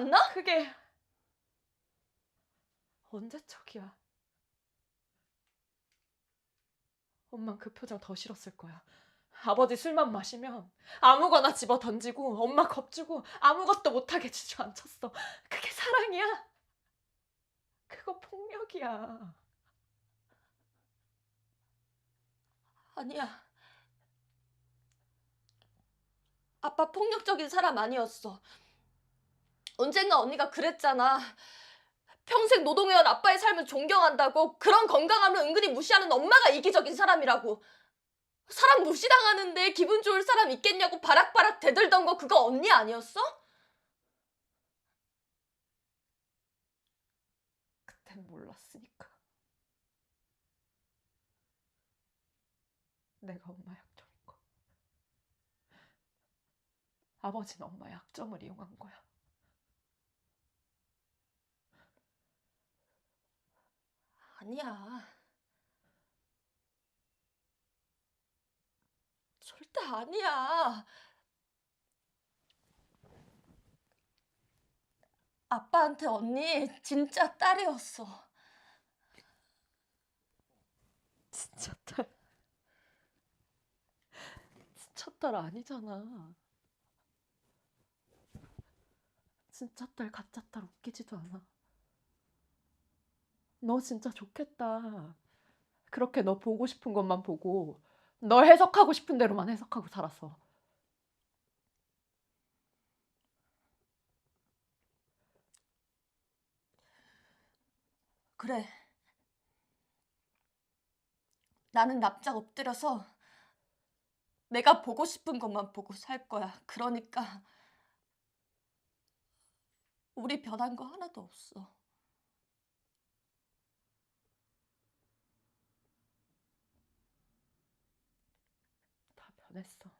않나? 그게 언제적이야? 엄만 그 표정 더 싫었을 거야. 아버지 술만 마시면 아무거나 집어 던지고 엄마 겁주고 아무것도 못하게 주저앉혔어. 그게 사랑이야? 그거 폭력이야. 아니야. 아빠 폭력적인 사람 아니었어. 언젠가 언니가 그랬잖아. 평생 노동해온 아빠의 삶을 존경한다고 그런 건강함을 은근히 무시하는 엄마가 이기적인 사람이라고. 사람 무시당하는데 기분 좋을 사람 있겠냐고 바락바락 대들던 거 그거 언니 아니었어? 그땐 몰랐으니까. 내가 엄마 약점인 거. 아버지는 엄마 약점을 이용한 거야. 아니야. 절대 아니야. 아빠한테 언니 진짜 딸이었어. 진짜 딸. 진짜 딸 아니잖아. 진짜 딸, 가짜 딸 웃기지도 않아. 너 진짜 좋겠다. 그렇게 너 보고 싶은 것만 보고, 너 해석하고 싶은 대로만 해석하고 살았어. 그래. 나는 납작 엎드려서 내가 보고 싶은 것만 보고 살 거야. 그러니까 우리 변한 거 하나도 없어. 다 변했어.